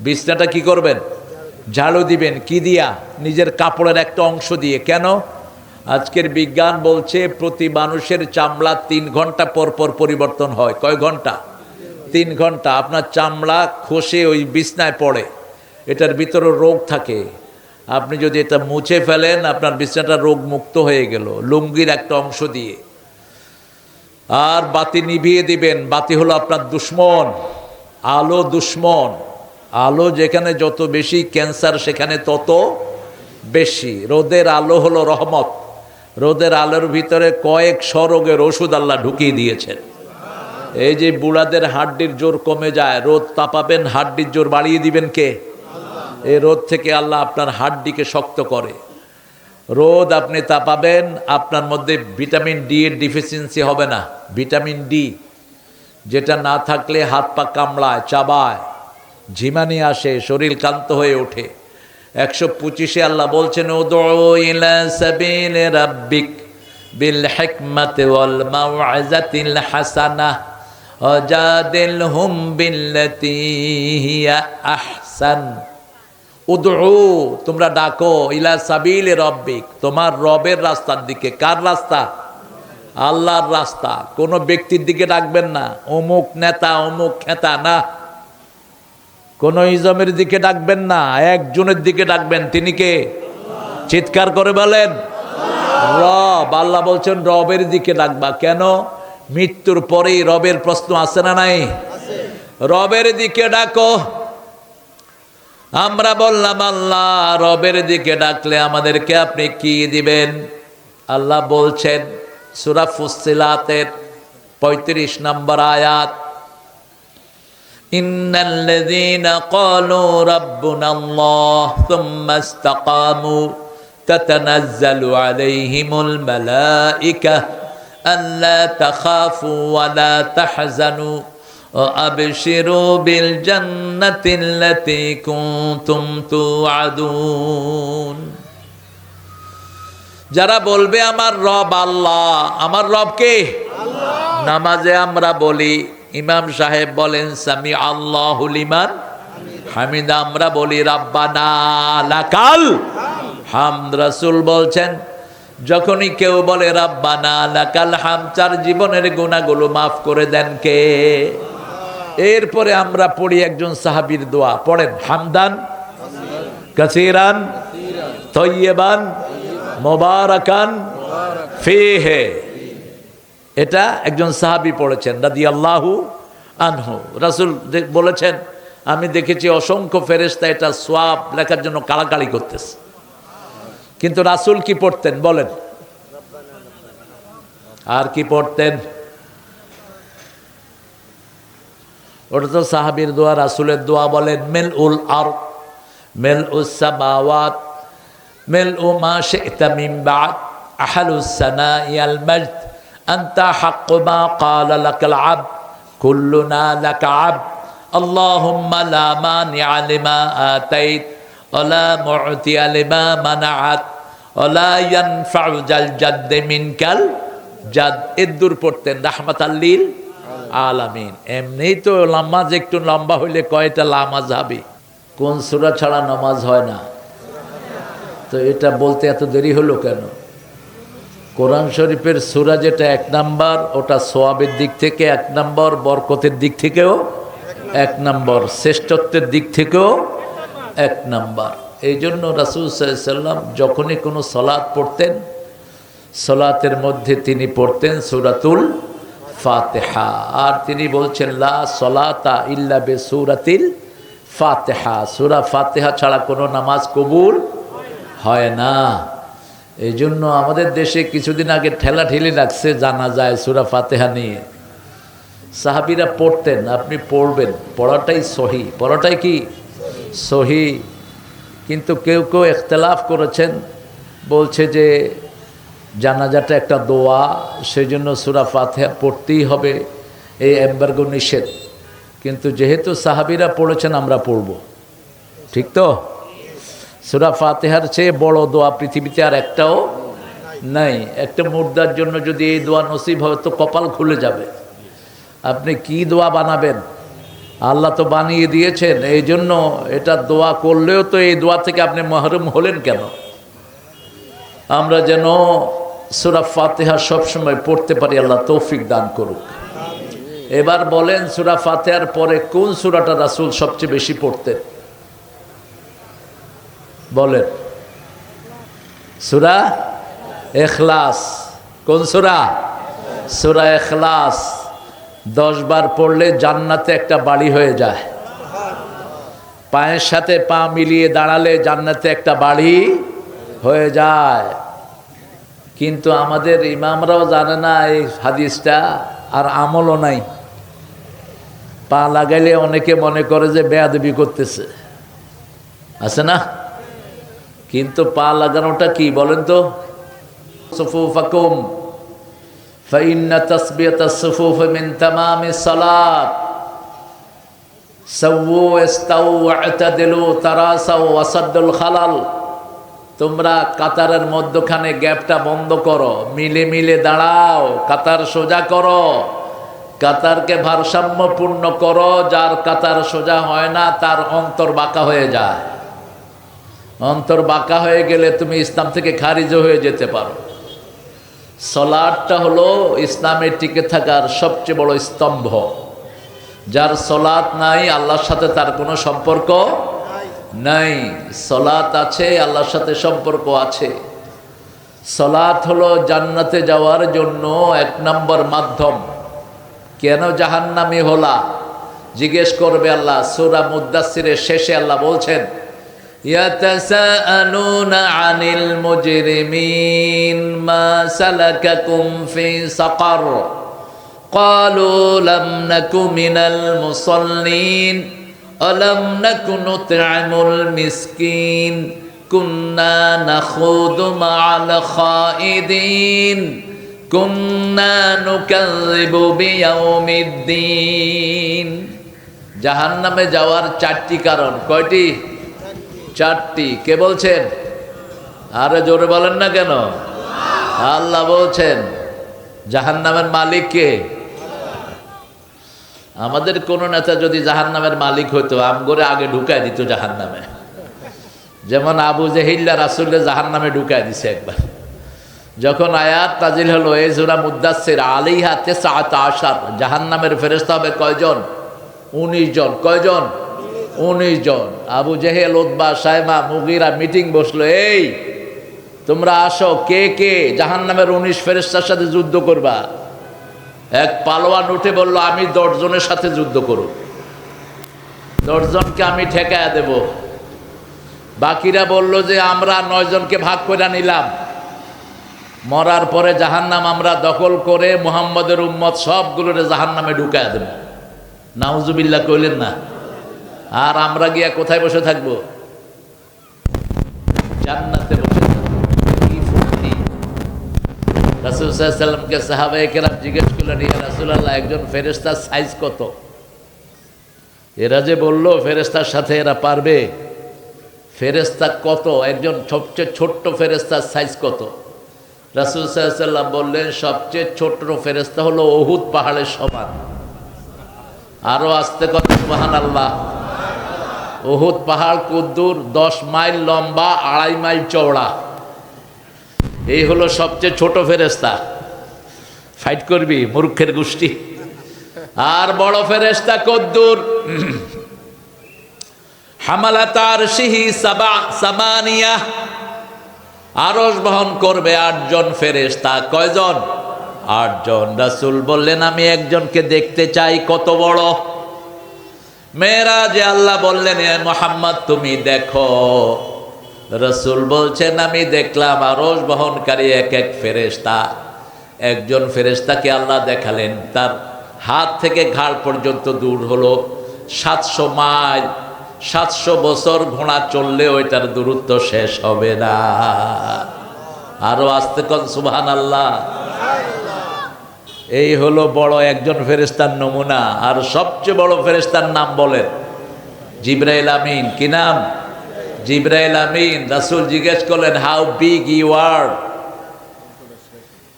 বিছনাটা কি করবেন? ঝাড়ু দিবেন। কি দিয়া? নিজের কাপড়ের একটা অংশ দিয়ে। কেন? আজকের বিজ্ঞান বলছে, প্রতি মানুষের চামড়া তিন ঘণ্টা পর পর পরিবর্তন হয়। কয় ঘণ্টা? তিন ঘণ্টা। আপনার চামড়া খসে ওই বিছনায় পড়ে। এটার ভিতরে রোগ থাকে। আপনি যদি এটা মুছে ফেলেন, আপনার বিছনাটা রোগ মুক্ত হয়ে গেল, লুঙ্গির একটা অংশ দিয়ে। আর বাতি নিভিয়ে দিবেন। বাতি হলো আপনার দুশ্মন। আলো দুশ্মন। আলো যেখানে যত বেশি, ক্যান্সার সেখানে তত বেশি। রোদের আলো হলো রহমত। রোদের আলোর ভিতরে কয়েক রোগের ওষুধ আল্লাহ ঢুকিয়ে দিয়েছেন। এই যে বুড়াদের হাড্ডির জোর কমে যায়, রোদ তাপাবেন, হাড্ডির জোর বাড়িয়ে দিবেন কে? এই রোদ থেকে আল্লাহ আপনার হাড্ডিকে শক্ত করে। রোদ আপনি তাপাবেন, আপনার মধ্যে ভিটামিন ডি এর ডিফিসিয়েন্সি হবে না। ভিটামিন ডি, যেটা না থাকলে হাত পা কামড়ায়, চাবায়। ঝিমানি আসে, শরীর ক্লান্ত হয়ে ওঠে। একশো পঁচিশে আল্লাহ বলছেন, উদউ তোমরা ডাকো, ইলা সাবিলে রব্বিক, তোমার রবের রাস্তার দিকে। কার রাস্তা? আল্লাহর রাস্তা। কোনো ব্যক্তির দিকে ডাকবেন না। অমুক নেতা, অমুক খেতা না। কোন ইজমের দিকে ডাকবেন না, একজনের দিকে ডাকবেন। তিনি কে? চিৎকার করে বলেন, রব। আল্লাহ বলছেন, রবের দিকে ডাকবা। কেন? মৃত্যুর পরেই রবের প্রশ্ন আছে না নাই? রবের দিকে ডাকো। আমরা বললাম, আল্লাহ, রবের দিকে ডাকলে আমাদেরকে আপনি কি দিবেন? আল্লাহ বলছেন, সুরা ফুসিলাতের পঁয়ত্রিশ নম্বর আয়াত إن الذين قالوا ربنا الله ثم استقاموا تتنزل عليهم الملائكة ألا تخافوا ولا تحزنوا وأبشروا بالجنة التي كنتم توعدون যারা বলবে আমার রব আল্লাহ আমার রব কে নামাজে আমরা বলি ইমাম সাহেব বলেন, সামি আল্লাহ লিমান হামিদ। আমরা বলি, রাব্বানা লাকাল। হামদ রাসূল বলছেন, যখনই কেউ বলে, রাব্বানা লাকাল হাম চার জীবনের গুণাগুলো মাফ করে দেন কে? এরপরে আমরা পড়ি একজন সাহাবীর দোয়া। পড়েন, হামদান, কাসিরান, তৈয়বান, মোবারকান, ফিহে। এটা একজন সাহাবি পড়েছেন রাদি আল্লাহু আনহু। রাসুল বলেছেন, আমি দেখেছি অসংখ্য ফেরেস্তা এটা সোয়াব লেখার জন্য কালাকালি করতেছে। কিন্তু রাসুল কি পড়তেন বলেন? আর কি পড়তেন? ওটা তো সাহাবির দোয়া, রাসুলের দোয়া বলেন মেল উল আর মেল উসামাওয়াত মেল উ মা শেতা মিমবাদ আহালুসানা ইয়াল মজদ أنت حق ما قال لك العبد كلنا لك عبد اللهم لا مانع لما آتيت ولا معطي لما منعت ولا ينفع ذا الجد منك الجد এদুর পড়তেন রাহমাত আল্লিল আলামিন এমনিই তো নামাজ একটু লম্বা হইলে কয়টা লামাজ হবে কোন সুরা ছাড়া নামাজ হয় না তো এটা বলতে এত দেরি হলো কেন কোরআন শরীফের সুরা যেটা এক নাম্বার, ওটা সোয়াবের দিক থেকে এক নাম্বার, বরকতের দিক থেকেও এক নাম্বার, শ্রেষ্ঠত্বের দিক থেকেও এক নাম্বার। এই জন্য রাসুল সাল্লাম যখনই কোনো সলাৎ পড়তেন, সলাতের মধ্যে তিনি পড়তেন সুরাতুল ফাতেহা। আর তিনি বলছেন, লা সলাতা ইল্লা বে সুরাতিল ফাতেহা। সুরা ফাতেহা ছাড়া কোনো নামাজ কবুল হয় না। এই জন্য আমাদের দেশে কিছুদিন আগে ঠেলা ঠেলি লাগছে জানা যায় সুরা ফাতেহা নিয়ে। সাহাবিরা পড়তেন, আপনি পড়বেন। পড়াটাই সহি। পড়াটাই কি? সহি। কিন্তু কেউ কেউ এখতলাফ করেছেন, বলছে যে জানাজাটা একটা দোয়া সেই জন্য সুরা ফাতেহা পড়তেই হবে। এই এম্বার্গো নিষেধ। কিন্তু যেহেতু সাহাবিরা পড়েছেন, আমরা পড়ব। ঠিক তো? সুরা ফাতেহার চেয়ে বড় দোয়া পৃথিবীতে আর একটাও নাই। একটা মুর্দার জন্য যদি এই দোয়া নসিব হয়, তো কপাল খুলে যাবে। আপনি কি দোয়া বানাবেন? আল্লাহ তো বানিয়ে দিয়েছেন। এই জন্য এটা দোয়া করলেও তো এই দোয়া থেকে আপনি মহরুম হলেন কেন? আমরা যেন সুরা ফাতেহা সবসময় পড়তে পারি, আল্লাহ তৌফিক দান করুক। এবার বলেন, সুরা ফাতেহার পরে কোন সুরাটা রাসুল সবচেয়ে বেশি পড়তেন? বলেন। সুরা এখলাস। কোন সুরা? সুরা এখলাস। দশ বার পড়লে জান্নাতে একটা বাড়ি হয়ে যায়। পায়ের সাথে পা মিলিয়ে দাঁড়ালে জান্নাতে একটা বাড়ি হয়ে যায়। কিন্তু আমাদের ইমামরাও জানে না এই হাদিসটা, আর আমলও নাই। পা লাগাইলে অনেকে মনে করে যে বেয়াদবি করতেছে। আছে না? কিন্তু পা লাগানোটা কি বলেন তো? সুফুফাকুম মিন তামামি সালাত। সাওয়ু ইস্তাউ ওয়া'তাদিলু তারাসাউ ওয়াসাদ্দুল খালাল। তোমরা কাতারের মধ্যখানে গ্যাপটা বন্ধ করো, মিলে মিলে দাঁড়াও, কাতার সোজা করো। কাতারকে ভারসাম্যপূর্ণ করো, যার কাতার সোজা হয় না, তার অন্তর বাঁকা হয়ে যায়। অন্তর বাঁকা হয়ে গেলে তুমি ইসলাম থেকে খারিজ হয়ে যেতে পারো। সলাটটা হলো ইসলামের টিকে থাকার সবচেয়ে বড় স্তম্ভ। যার সলাৎ নাই, আল্লাহর সাথে তার কোনো সম্পর্ক নাই। সলাৎ আছে, আল্লাহর সাথে সম্পর্ক আছে। সলাৎ হলো জান্নাতে যাওয়ার জন্য এক নম্বর মাধ্যম। কেন জাহান্নামি হলা? জিজ্ঞেস করবে আল্লাহ। সুরা মুদাসিরের শেষে আল্লাহ বলছেন يتساءلون عن المجرمين ما سلككم في سقر قالوا لم نك من المصلين ولم نك نطعم المسكين كنا نخوض مع الخائدين كنا نكذب بيوم الدين জাহান্নামে যাওয়ার চারটি কারণ কয়টি চারটি। কে বলছেন? আরে জোরে বলেন না কেন? আল্লাহ বলছেন, জাহান্নামের মালিক কে? আমাদের কোন নেতা যদি জাহান্নামের মালিক হইতো, আমগরে আগে ঢুকায় দিত জাহান্নামে। যেমন আবু জেহিল্লা রাসুল্লে জাহান্নামে ঢুকায় দিছে একবার। যখন আয়াত তাজিল হলো এই জোরা মুদাসির আলিহা তেসাত আসার জাহান্নামের ফেরেস্তা হবে কয়জন? উনিশ জন। কয়জন? উনিশ জন। আবু জেহেল উদ্বা সাইমা, মুগিরা মিটিং বসল, এই, তোমরা আসো, কে কে জাহান নামের উনিশ ফেরেস্তার সাথে যুদ্ধ করবা? এক পালোয়ান উঠে বলল, আমি দশজনের সাথে যুদ্ধ করব। দশজনকে আমি ঠেকায়া দেব। বাকিরা বলল যে, আমরা নয়জনকে ভাগ করে নিলাম। মরার পরে জাহান্নাম আমরা দখল করে মোহাম্মদের উম্মত সবগুলোরে জাহান্নামে ঢুকায়া দেব। নাউজুবিল্লাহ কইলেন, না আর আমরা গিয়া কোথায় বসে থাকব? জান্নাতে বসে রাসুল কেরাম জিজ্ঞেস করলেন, ইয়া রাসুলাল্লাহ, একজন ফেরেস্তার সাইজ কত? এরা যে বলল ফেরেস্তার সাথে এরা পারবে। ফেরেস্তা কত? একজন সবচেয়ে ছোট্ট ফেরেস্তার সাইজ কত? রাসুল সাল্লাম বললেন, সবচেয়ে ছোট্ট ফেরেস্তা হলো অহুদ পাহাড়ের সমান। আরও আসতে কত মহান আল্লাহ ওহুদ পাহাড় কুদ্দুর দশ মাইল লম্বা, আড়াই মাইল চওড়া। এই হলো সবচেয়ে ছোট ফেরেস্তা ফাইট করবি, মূর্খের গোষ্ঠী। আর বড় ফেরেস্তা কদ্দুর। হামালাতার সিহি সাবা, সামানিয়া। আরস বহন করবে আটজন ফেরেস্তা কয়জন? আটজন। রাসুল বললেন, আমি একজনকে দেখতে চাই কত বড়? মেয়েরা যে আল্লাহ বললেন মোহাম্মদ, তুমি দেখো। রসুল বলছেন, আমি দেখলাম আরস বহনকারী এক এক ফেরেস্তা একজন ফেরেস্তাকে আল্লাহ দেখালেন, তার হাত থেকে ঘাড় পর্যন্ত দূর হলো। সাতশো মাইল, সাতশো বছর ঘোড়া চললে ওইটার দূরত্ব শেষ হবে না। আরও আসতে কন সুবহান আল্লাহ এই হলো বড় একজন ফেরেস্তার নমুনা, আর সবচেয়ে বড় ফেরেস্তার নাম বলেন জিব্রাইল আমিন। কি নাম? জিব্রাইল আমিন। রাসুল জিজ্ঞেস করলেন হাউ বিগ ইউ আর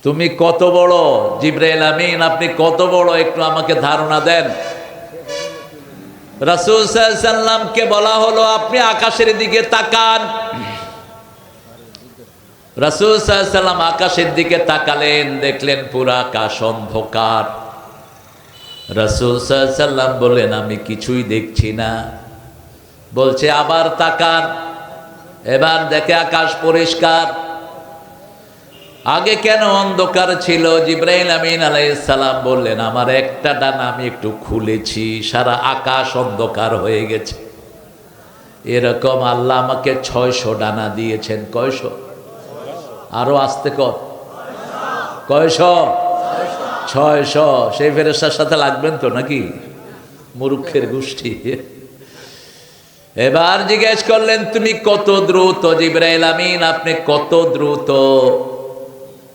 তুমি কত বড়? জিব্রাইল আমিন, আপনি কত বড়? একটু আমাকে ধারণা দেন। রাসূল সাল্লামকে বলা হলো, আপনি আকাশের দিকে তাকান। রাসূল সাল্লাম আকাশের দিকে তাকালেন, দেখলেন পুরা আকাশ অন্ধকার। রাসূল সাল্লাম বললেন, আমি কিছুই দেখছি না। বলছে, আবার তাকান। এবার দেখে আকাশ পরিষ্কার। আগে কেন অন্ধকার ছিল? জিব্রাইল আমিন আলাইসালাম বললেন, আমার একটা ডানা আমি একটু খুলেছি, সারা আকাশ অন্ধকার হয়ে গেছে। এরকম আল্লাহ আমাকে ছয়শো ডানা দিয়েছেন, কয়শো? আরও আসতে কর। কয়শো? ছয়শো। সেই ফেরেস্তার সাথে লাগবেন তো নাকি? মুরুক্ষের গোষ্ঠী। এবার জিজ্ঞেস করলেন, তুমি কত দ্রুত, জিব্রাইল আমিন, আপনি কত দ্রুত?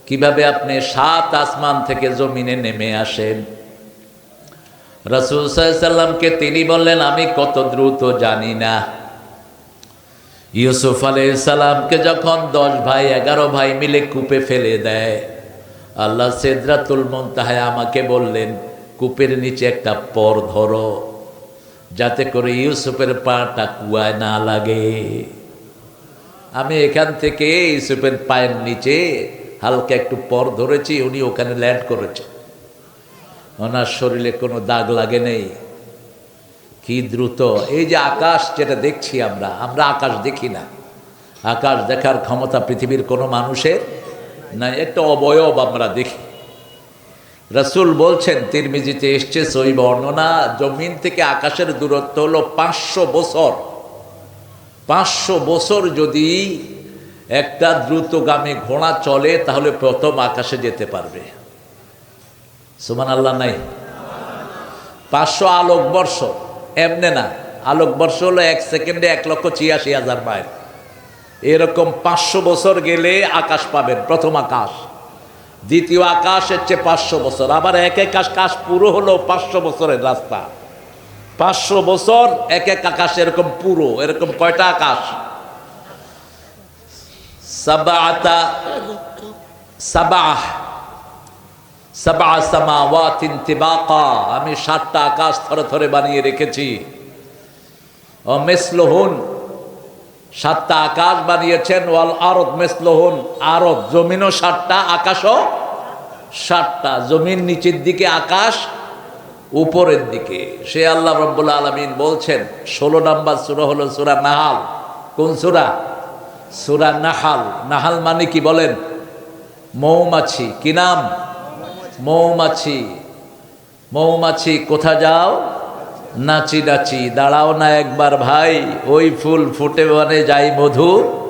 কীভাবে আপনি সাত আসমান থেকে জমিনে নেমে আসেন? রসুল সাল্লামকে তিনি বললেন, আমি কত দ্রুত জানি না। ইউসুফ সালামকে যখন দশ ভাই, এগারো ভাই মিলে কূপে ফেলে দেয়, আল্লাহ সেদরাতুল মন্তাহায় আমাকে বললেন, কূপের নিচে একটা পর ধরো, যাতে করে ইউসুফের পাটা কুয়ায় না লাগে। আমি এখান থেকে ইউসুফের পায়ের নিচে হালকা একটু পর ধরেছি, উনি ওখানে ল্যান্ড করেছে। ওনার শরীরে কোনো দাগ লাগে নেই। কি দ্রুত? এই যে আকাশ যেটা দেখছি আমরা আমরা আকাশ দেখি না। আকাশ দেখার ক্ষমতা পৃথিবীর কোনো মানুষের না একটা অবয়ব আমরা দেখি। রসুল বলছেন, তিরমিজিতে এসছে সই বর্ণনা, জমিন থেকে আকাশের দূরত্ব হলো পাঁচশো বছর। পাঁচশো বছর যদি একটা দ্রুতগামী ঘোড়া চলে, তাহলে প্রথম আকাশে যেতে পারবে। সুমান আল্লাহ নাই? পাঁচশো আলোকবর্ষ। এমনে না আলোকবর্ষ হলো এক সেকেন্ডে এক লক্ষ ছিয়াশি হাজার মাইল। এরকম পাঁচশো বছর গেলে আকাশ পাবেন, প্রথম আকাশ। দ্বিতীয় আকাশ হচ্ছে পাঁচশো বছর। আবার এক এক আকাশ পুরো হলো পাঁচশো বছরের রাস্তা। পাঁচশো বছর এক এক আকাশ এরকম পুরো, এরকম কয়টা আকাশ? সাবাহ। সাবা সামাওয়াতিন তিবাকা আমি সাতটা আকাশ থরে থরে বানিয়ে রেখেছি। ও মেসলোহন, সাতটা আকাশ বানিয়েছেন। ওয়াল আরদ মেসলোহন, আরদ জমিনও সাতটা, আকাশও সাতটা। জমিন নিচের দিকে, আকাশ উপরের দিকে। সে আল্লাহ রব্বুল আলমিন বলছেন, ষোলো নম্বর সুরা হলো সুরা নাহাল। কোন সুরা? সুরা নাহাল। নাহাল মানে কি বলেন? মৌমাছি। কি নাম? মৌমাছি। মৌমাছি কোথা যাও? নাচি নাচি। দাঁড়াও না একবার ভাই, ওই ফুল ফুটে বনে যাই মধু।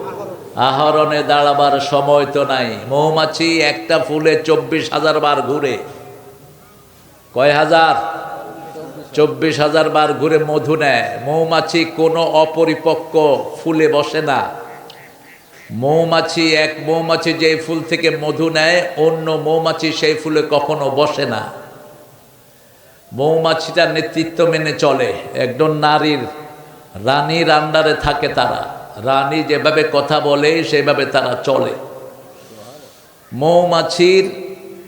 আহরণে দাঁড়াবার সময় তো নাই। মৌমাছি একটা ফুলে চব্বিশ হাজার বার ঘুরে। কয় হাজার? চব্বিশ হাজার বার ঘুরে মধু নেয়। মৌমাছি কোনো অপরিপক্ক ফুলে বসে না। মৌমাছি এক মৌমাছি যে ফুল থেকে মধু নেয় অন্য মৌমাছি সেই ফুলে কখনো বসে না। মৌমাছিটা নেতৃত্ব মেনে চলে। একজন নারীর রানীর আন্ডারে থাকে তারা। রানী যেভাবে কথা বলে সেভাবে তারা চলে। মৌমাছির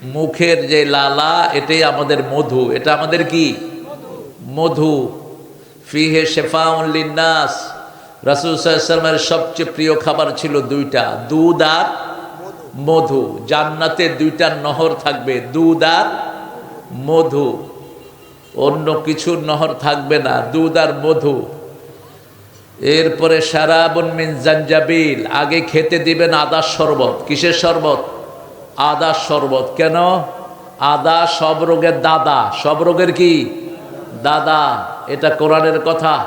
মুখের যে লালা এটাই আমাদের মধু। এটা আমাদের কি? মধু। ফিহে শেফাউল্লিনাস রাসুল সাল্লামের সবচেয়ে প্রিয় খাবার ছিল দুইটা, দুধ আর মধু। জান্নাতে দুইটা নহর থাকবে, দুধ আর মধু। অন্য কিছুর নহর থাকবে না, দুধ আর মধু। এরপরে সারাবন মিন জাঞ্জাবিল আগে খেতে দিবেন আদার শরবত। কিসের শরবত? আদার শরবত। কেন? আদা সব রোগের দাদা। সব রোগের কি? দাদা। এটা কোরআনের কথা।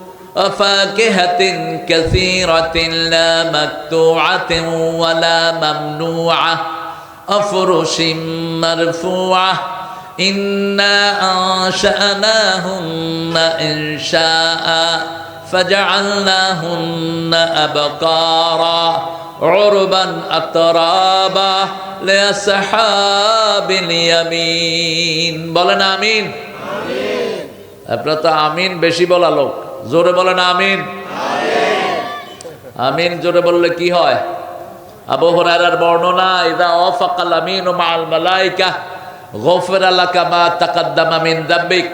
وفاكهة كثيرة لا مقطوعة ولا ممنوعة وفرش مرفوعة إنا أنشأناهن إنشاء فجعلناهن أبقارا عربا أترابا لأصحاب اليمين বলেন আমিন আপনারা তো আমিন বেশি বলা লোক জোরে বলেন আমিন। আমিন জোরে বললে কি হয়? আবু হুরায়রার বর্ণনা, ইদা ওয়াফাকাল আমিন মাআল মালাইকা, গফির লাকা মা তাকাদ্দামা মিন দাব্বিক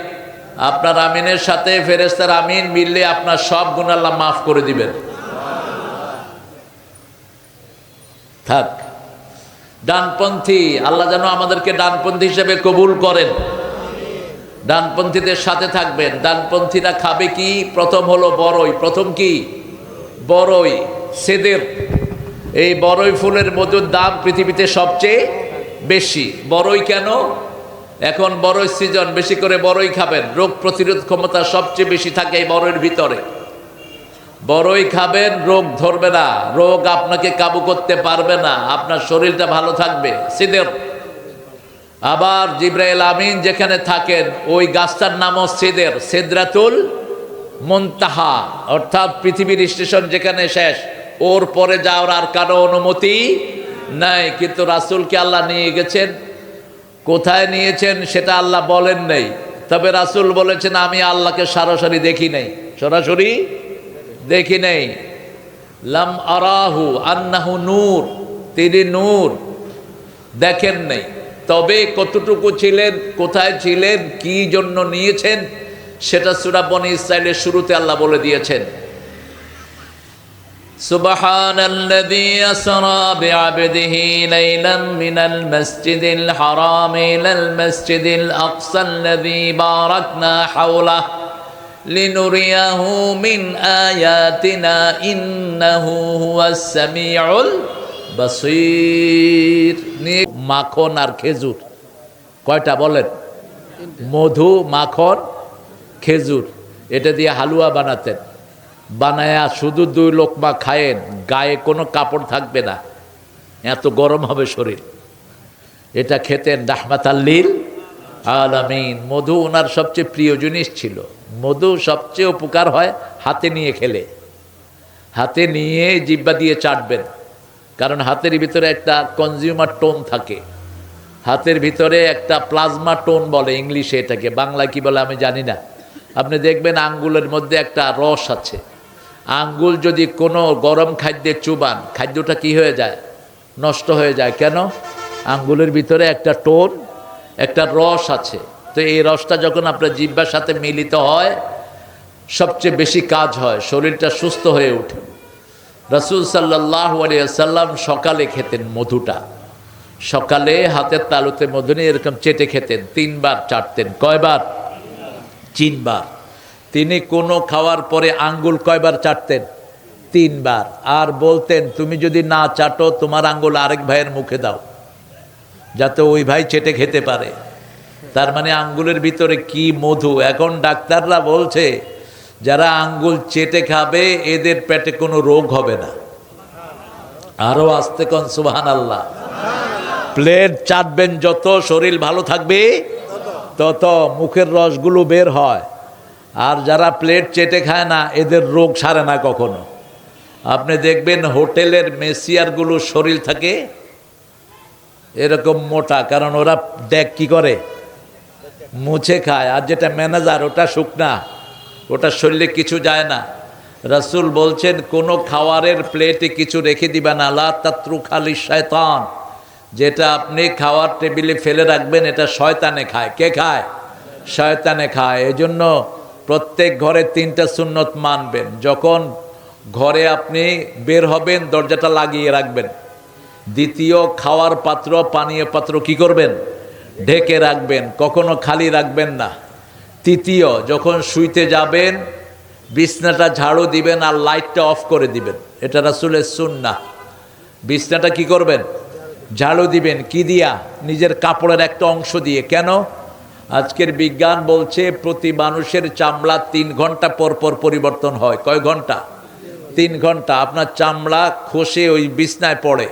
আপনার আমিনের সাথে ফেরেশতার আমিন মিললে আপনার সব গুনাহ আল্লাহ মাফ করে দিবেন। থাক। ডানপন্থী, আল্লাহ যেন আমাদেরকে ডানপন্থী হিসেবে কবুল করেন। ডানপন্থীদের সাথে থাকবেন। ডানপন্থীরা খাবে কি? প্রথম হলো বড়ই প্রথম কি? বড়ই সেদের। এই বড়ই ফুলের মধুর দাম পৃথিবীতে সবচেয়ে বেশি। বড়ই কেন? এখন বড়ই সিজন বেশি করে বড়ই খাবেন। রোগ প্রতিরোধ ক্ষমতা সবচেয়ে বেশি থাকে এই বড়ইয়ের ভিতরে। বড়ই খাবেন, রোগ ধরবে না। রোগ আপনাকে কাবু করতে পারবে না। আপনার শরীরটা ভালো থাকবে। সিদের আবার জিব্রাইল আমিন যেখানে থাকেন, ওই গাছটার নামও সেদের, সেদরাতুল মন্তাহা, অর্থাৎ পৃথিবীর স্টেশন যেখানে শেষ। ওর পরে যাওয়ার আর কারও অনুমতি নাই, কিন্তু রাসূলকে আল্লাহ নিয়ে গেছেন। কোথায় নিয়েছেন সেটা আল্লাহ বলেন নেই। তবে রাসূল বলেছেন, আমি আল্লাহকে সরাসরি দেখি নাই। সরাসরি দেখি নেই। লাম আরাহু আন্নাহু নূর, তিনি নূর দেখেন নাই। তবে কতটুকু ছিলেন কোথায় ছিলেন কি জন্য নিয়েছেন সেটা সুরা বনি ইসরায়েলের শুরুতে আল্লাহ বলে দিয়েছেন سبحان الذي أسرى بعبده ليلا من المسجد الحرام إلى المسجد الأقصى الذي باركنا حوله لنريه من آياتنا إنه هو السميع বাসির মাখন আর খেজুর। কয়টা বলেন? মধু, মাখন, খেজুর। এটা দিয়ে হালুয়া বানাতেন। বানায়া শুধু দুই লোকমা খায়েন, গায়ে কোনো কাপড় থাকবে না। এত গরম হবে শরীর। এটা খেতেন রাহমাত আল্লিল আলামিন। মধু ওনার সবচেয়ে প্রিয় জিনিস ছিল। মধু সবচেয়ে উপকার হয় হাতে নিয়ে খেলে। হাতে নিয়ে জিব্বা দিয়ে চাটবেন। কারণ হাতের ভিতরে একটা কনজিউমার টোন থাকে। হাতের ভিতরে একটা প্লাজমা টোন বলে ইংলিশে এটাকে, বাংলায় কি বলে আমি জানি না। আপনি দেখবেন আঙ্গুলের মধ্যে একটা রস আছে। আঙ্গুল যদি কোনো গরম খাদ্যে চুবান, খাদ্যটা কি হয়ে যায়? নষ্ট হয়ে যায়। কেন? আঙ্গুলের ভিতরে একটা টোন একটা রস আছে। তো এই রসটা যখন আপনার জিব্বার সাথে মিলিত হয়, সবচেয়ে বেশি কাজ হয়, শরীরটা সুস্থ হয়ে ওঠে। রসুল সাল্লাহ সাল্লাম সকালে খেতেন মধুটা। সকালে হাতের তালুতে মধু নিয়ে এরকম চেটে খেতেন, তিনবার চাটতেন। কয়বার? তিনবার। তিনি কোনো খাওয়ার পরে আঙ্গুল কয়বার চাটতেন? তিনবার। আর বলতেন, তুমি যদি না চাটো, তোমার আঙ্গুল আরেক ভাইয়ের মুখে দাও, যাতে ওই ভাই চেটে খেতে পারে। তার মানে আঙ্গুলের ভিতরে কি মধু? এখন ডাক্তাররা বলছে যারা আঙ্গুল চেটে খাবে, এদের পেটে কোনো রোগ হবে না। আরও আসতে কন সুবাহান আল্লাহ প্লেট চাটবেন যত, শরীর ভালো থাকবে তত, মুখের রসগুলো বের হয়। আর যারা প্লেট চেটে খায় না, এদের রোগ সারে না কখনো। আপনি দেখবেন হোটেলের মেসিয়ারগুলো শরীর থাকে এরকম মোটা, কারণ ওরা দেখ কি করে? মুছে খায়, আর যেটা ম্যানেজার, ওটা শুকনা। ওটা শরীরে কিছু যায় না। রাসুল বলছেন, কোনো খাওয়ারের প্লেটে কিছু রেখে দিবা না। লা তাত্রু খালি শয়তান। যেটা আপনি খাওয়ার টেবিলে ফেলে রাখবেন, এটা শয়তানে খায়। কে খায়? শয়তানে খায়। এজন্য প্রত্যেক ঘরে তিনটা সুন্নত মানবেন। যখন ঘরে আপনি বের হবেন, দরজাটা লাগিয়ে রাখবেন। দ্বিতীয় খাওয়ার পাত্র, পানীয় পাত্র কি করবেন? ঢেকে রাখবেন। কখনো খালি রাখবেন না। তৃতীয়, যখন শুইতে যাবেন, বিছনাটা ঝাড়ু দিবেন আর লাইটটা অফ করে দিবেন। এটা রাসুলের সুন্না বিছনাটা কি করবেন? ঝাড়ু দিবেন। কি দিয়া? নিজের কাপড়ের একটা অংশ দিয়ে। কেন? আজকের বিজ্ঞান বলছে, প্রতি মানুষের চামড়া তিন ঘণ্টা পর পর পরিবর্তন হয়। কয় ঘণ্টা? তিন ঘণ্টা। আপনার চামড়া খসে ওই বিছনায় পড়ে।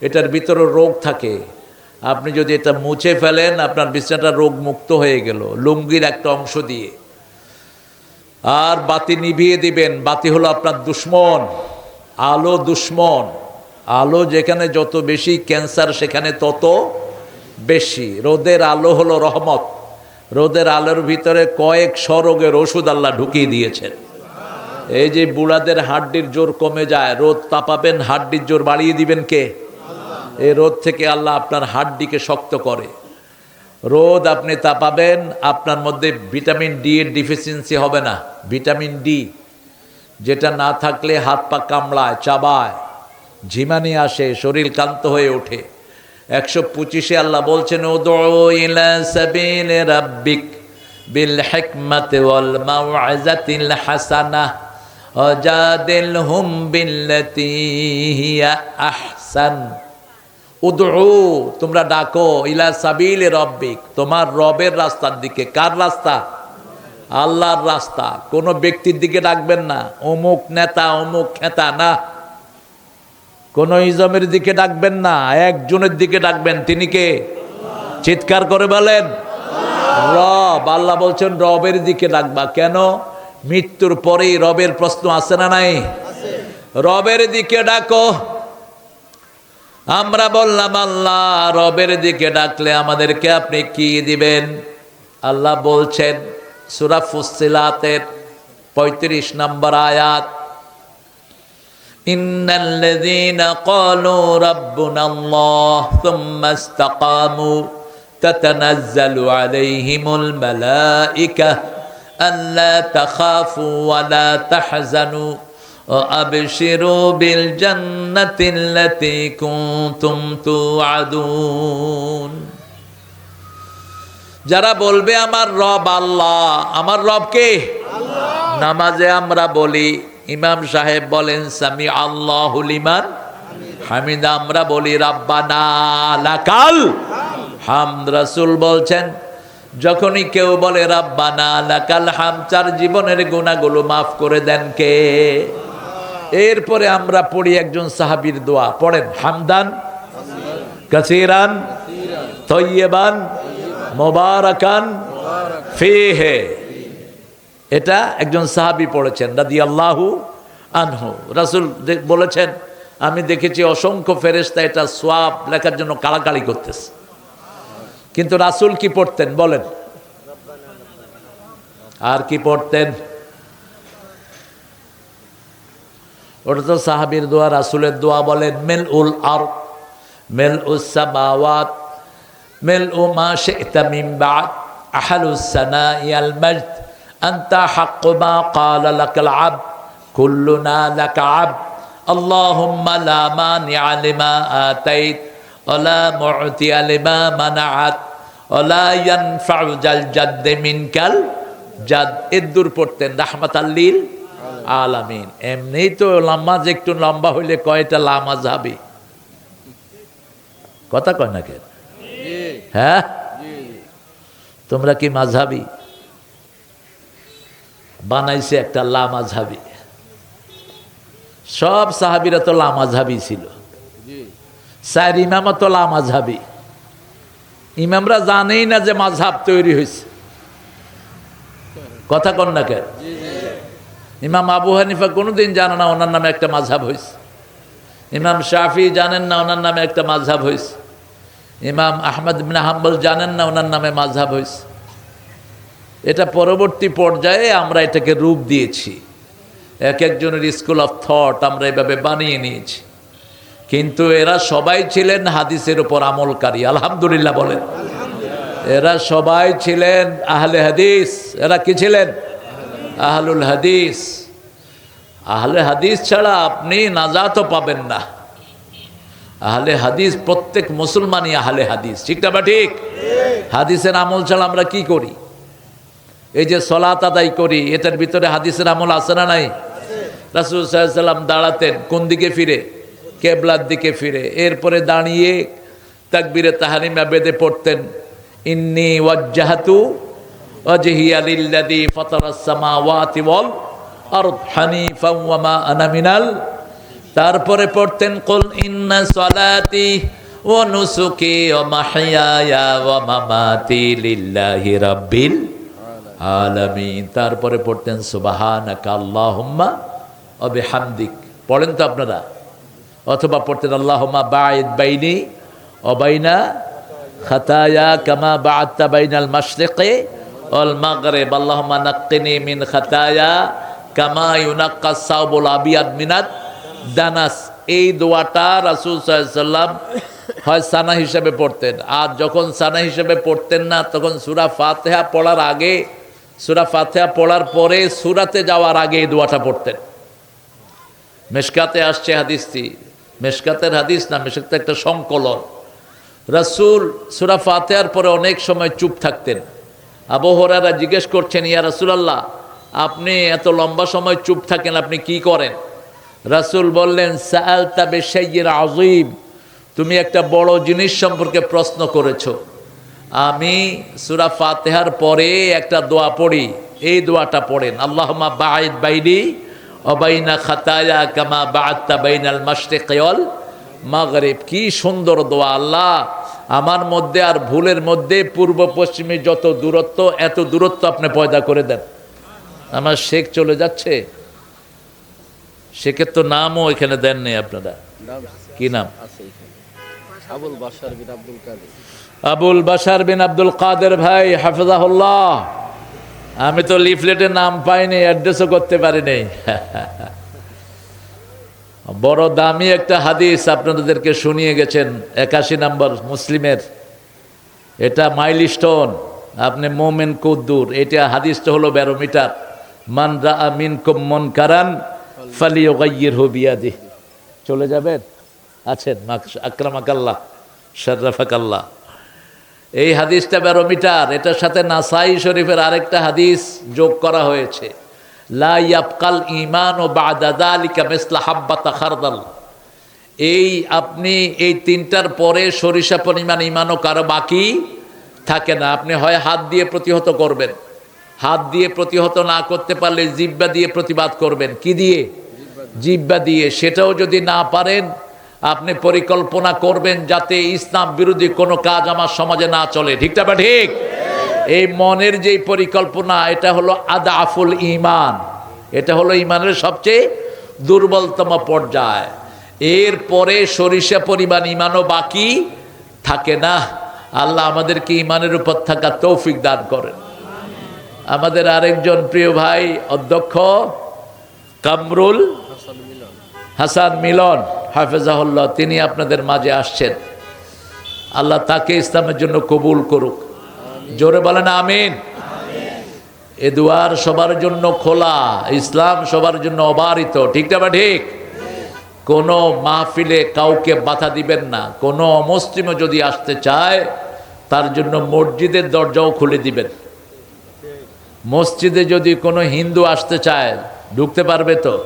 এটার ভিতরে রোগ থাকে। আপনি যদি এটা মুছে ফেলেন, আপনার বিছনাটা রোগ মুক্ত হয়ে গেল, লুঙ্গির একটা অংশ দিয়ে। আর বাতি নিভিয়ে দিবেন, বাতি হলো আপনার দুশ্মন, আলো দুশ্মন। আলো যেখানে যত বেশি, ক্যান্সার সেখানে তত বেশি। রোদের আলো হলো রহমত। রোদের আলোর ভিতরে কয়েক রোগের ওষুধ আল্লাহ ঢুকিয়ে দিয়েছেন। এই যে বুড়াদের হাড্ডির জোর কমে যায়, রোদ তাপাবেন, হাড্ডির জোর বাড়িয়ে দিবেন কে? এই রোদ থেকে আল্লাহ আপনার হাড্ডিকে শক্ত করে। রোদ আপনি তা পাবেন, আপনার মধ্যে ভিটামিন ডি এর ডিফিসিয়েন্সি হবে না। ভিটামিন ডি, যেটা না থাকলে হাত পা কামড়ায়, চাবায়, ঝিমানি আসে, শরীর ক্লান্ত হয়ে ওঠে। একশো পঁচিশে আল্লাহ বলছেন সাবিল রাব্বিক বিল হিকমাতি ওয়াল মাউইজাতিল হাসানাহ ওয়াজাদিলহুম বিল্লাতি হিয়া আহসান। উদউ তোমরা ডাকো ইলা সাবিল রব্বিক তোমার রবের রাস্তার দিকে। কার রাস্তা? আল্লাহর রাস্তা। কোনো ব্যক্তির দিকে ডাকবেন না। অমুক নেতা অমুক খেতা না। কোন ইজমের দিকে ডাকবেন না। একজনের দিকে ডাকবেন। তিনি কে? চিৎকার করে বলেন রব। আল্লাহ বলছেন রবের দিকে ডাকবা। কেন? মৃত্যুর পরেই রবের প্রশ্ন আছে না নাই? রবের দিকে ডাকো। আমরা বললাম আল্লাহ রবের দিকে ডাকলে আমাদেরকে আপনি কি দিবেন আল্লাহ বলছেন সুরা ফুসিলাতের পঁয়ত্রিশ নম্বর আয়াত إن الذين قالوا ربنا الله ثم استقاموا تتنزل عليهم الملائكة ألا تخافوا ولا تحزنوا وأبشروا بالجنة التي كنتم توعدون যারা বলবে আমার রব আল্লাহ আমার রব কে নামাজে আমরা বলি ইমাম সাহেব বলেন সামি আল্লাহ ইমান হামিদ আমরা বলি রাব্বানা লাকাল হামদ রাসূল বলছেন যখনই কেউ বলে রাব্বানা লাকাল হাম চার জীবনের গুণাগুলো মাফ করে দেন কে এরপরে আমরা পড়ি একজন সাহাবীর দোয়া। পড়েন, হামদান, কাসিরান, তৈয়বান, মোবারকান, ফিহে। এটা একজন সাহাবি পড়েছেন রাদি আল্লাহু আনহু। রাসুল বলেছেন, আমি দেখেছি অসংখ্য ফেরেস্তা এটা সোয়াব লেখার জন্য কাড়াকাড়ি করতেছে। কিন্তু রাসুল কি পড়তেন বলেন? আর কি পড়তেন? ওটা তো সাহাবির দোয়া রাসুলের দোয়া বলেন মেল উল আর মেল উসামাওয়াত মেল উ মা শেতা মিম বাদ আহালুসানা ইয়াল মজদ أنت حق ما قال لك العبد كلنا لك عبد اللهم لا مانع لما آتيت ولا معطي لما منعت ولا ينفع ذا الجد منك الجد এদুর পড়তেন রাহমাত আল্লিল আলামিন। এমনি তো নামাজ একটু লম্বা হইলে কয়টা লামাজ হবে কথা কয় না কেন? হ্যাঁ? তোমরা কি মাঝাবি বানাইছে একটা লামাঝাবি সব সাহাবিরা তো লামাঝাবি ছিল। স্যার ইমামা তো লামাঝাবি ইমামরা জানেই না যে মাঝহাব তৈরি হয়েছে কথা কন না কেন? ইমাম আবু হানিফা কোনোদিন জানে না ওনার নামে একটা মাঝহাব হয়েছে ইমাম শাফি জানেন না ওনার নামে একটা মাঝহাব হয়েছে ইমাম আহমদ বিন হাম্বল জানেন না ওনার নামে মাঝহাব হয়েছে এটা পরবর্তী পর্যায়ে আমরা এটাকে রূপ দিয়েছি। এক একজনের স্কুল অফ থট আমরা এভাবে বানিয়ে নিয়েছি। কিন্তু এরা সবাই ছিলেন হাদিসের উপর আমলকারী, আলহামদুলিল্লাহ বলেন। এরা সবাই ছিলেন আহলে হাদিস। এরা কি ছিলেন? আহলুল হাদিস। আহলে হাদিস ছাড়া আপনি নাজাতও পাবেন না। আহলে হাদিস, প্রত্যেক মুসলমানই আহলে হাদিস। ঠিক না বা ঠিক? হাদিসের আমল ছাড়া আমরা কি করি? এই যে সলাত আদায় করি, এটার ভিতরে হাদিসের আমল আছে না নাই? রাসুল সাল্লাম দাঁড়াতেন, কোন দিকে ফিরে? কেবলার দিকে ফিরে। এরপরে দাঁড়িয়ে তাকবিরে তাহারিমা বেদে পড়তেন। ইন্নি ওয়াজ্জাহাতু ওয়াজহিয়া লিল্লাযী ফাতারাস সামাওয়াতি ওয়াল আরদ হানিফা ওয়া মা আনা মিনাল তারপরে পড়তেন কুল ইন্না সলাতি ওয়া নুসুকি ওয়া মাহইয়ায়া ওয়া মামাতি লিল্লাহি রাব্বিল আলামিন তারপরে পড়তেন, সুবাহানাকা আল্লাহুম্মা ওয়া বিহামদিক পড়েন তো আপনারা? অথবা পড়তেন আল্লাহমা বাঈদ বাইনি অবাইনা খাতায়া কামা বাআত্তা বাইনাল মাশরিকি এই দোয়াটা হয় সানা হিসেবে পড়তেন। আর যখন সানা হিসেবে পড়তেন না, তখন সূরা ফাতিহা পড়ার আগে, সূরা পড়ার পরে সূরাতে যাওয়ার আগে এই দোয়াটা পড়তেন। মেশকাতে আসছে হাদিসটি। মেশকাতের হাদিস না, মেশকাতে একটা সংকলন। রাসূল সুরা ফাতিহার পরে অনেক সময় চুপ থাকতেন। আবু হরারা জিজ্ঞেস করছেন, ইয়া রাসূলুল্লাহ, আপনি এত লম্বা সময় চুপ থাকেন, আপনি কি করেন? রাসূল বললেন, সাআলতা বিশাইয়ির আযীম, তুমি একটা বড় জিনিস সম্পর্কে প্রশ্ন করেছ। আমি সুরা ফাতেহার পরে একটা দোয়া পড়ি, এই দোয়াটা পড়েন, আল্লাহুম্মা বাঈদ বাইনি অবাইনা খাতায়া কামা বাআত্তা বাইনাল মাশরিকি ওয়াল মাগরিব। কি সুন্দর দোয়া, আল্লাহ। আমার মধ্যে আর ভুলের মধ্যে পূর্ব পশ্চিমে যত দূরত্ব এত দূরত্ব আপনি পয়দা করে দেন। আমার শেখ চলে যাচ্ছে। শেখের তো নামও এখানে দেননি আপনারা। কি নাম? আছে আবুল বাশার বিন আব্দুল কাদের। ভাই হাফিজাহুল্লাহ। আমি তো লিফলেটে নাম পাইনি অ্যাড্রেসও করতে পারিনি। বড় দামি একটা হাদিস আপনাদেরকে শুনিয়ে গেছেন, একাশি নম্বর মুসলিমের। এটা মাইল স্টোন আপনি মোমেন কুদ্দুর, এটা হাদিসটা হলো ব্যারোমিটার। মান রা মিন মন কারান ফালি ওগাইয়ের হবিয়াদি চলে যাবেন? আছেন? আক্রামাকাল্লাহ শর্রাফাকাল্লাহ এই হাদিসটা ব্যারোমিটার, এটার সাথে নাসাই শরীফের আরেকটা হাদিস যোগ করা হয়েছে। ইমান ও হাব্বাতা খারদাল। এই আপনি এই তিনটার পরে সরিষা পরিমাণ ইমানও কারও বাকি থাকে না। আপনি হয় হাত দিয়ে প্রতিহত করবেন। হাত দিয়ে প্রতিহত না করতে পারলে জিব্বা দিয়ে প্রতিবাদ করবেন। কি দিয়ে? জিব্বা দিয়ে। সেটাও যদি না পারেন, আপনি পরিকল্পনা করবেন যাতে ইসলাম বিরোধী কোনো কাজ আমার সমাজে না চলে। ঠিকটা বা ঠিক? এই মনের যে পরিকল্পনা, এটা হলো আদা আফুল ইমান এটা হলো ইমানের সবচেয়ে দুর্বলতম পর্যায়। এর পরে সরিষা পরিমাণ ইমানও বাকি থাকে না। আল্লাহ আমাদেরকে ইমানের উপর থাকা তৌফিক দান করেন। আমাদের আরেকজন প্রিয় ভাই, অধ্যক্ষ কামরুল হাসান মিলন, হাফেজাহুল্লাহ, তিনি আপনাদের মাঝে আসছেন। আল্লাহ তাকে ইসলামের জন্য কবুল করুক। জোরে বলেন আমিন। এ দুয়ার সবার জন্য খোলা, ইসলাম সবার জন্য অবারিত ঠিকটা বা ঠিক? কোনো মাহফিলে কাউকে বাধা দিবেন না, কোনো অমুসলিমও যদি আসতে চায়, তার জন্য মসজিদের দরজাও খুলে দিবেন। মসজিদে যদি কোনো হিন্দু আসতে চায়, ঢুকতে পারবে তো?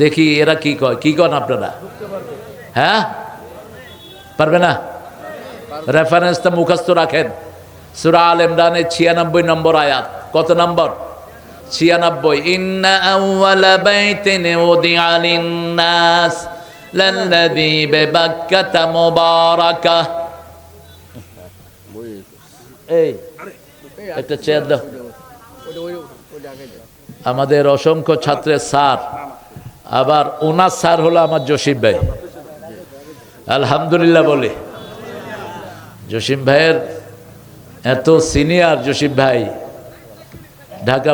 দেখি এরা কি কয়, কি কন আপনারা? হ্যাঁ? পারবে না? রেফারেন্সটা মুখস্থ রাখেন। সুরা আল ইমরানের ছিয়ানব্বই নম্বর আয়াত। কত নম্বর? ছিয়ানব্বই। আমাদের অসংখ্য ছাত্রের স্যার, আবার ওনার স্যার হলো আমার জসিম ভাই। আলহামদুলিল্লাহ বলে। জসিম ভাইয়ের এত সিনিয়র জসিফ ভাই ঢাকা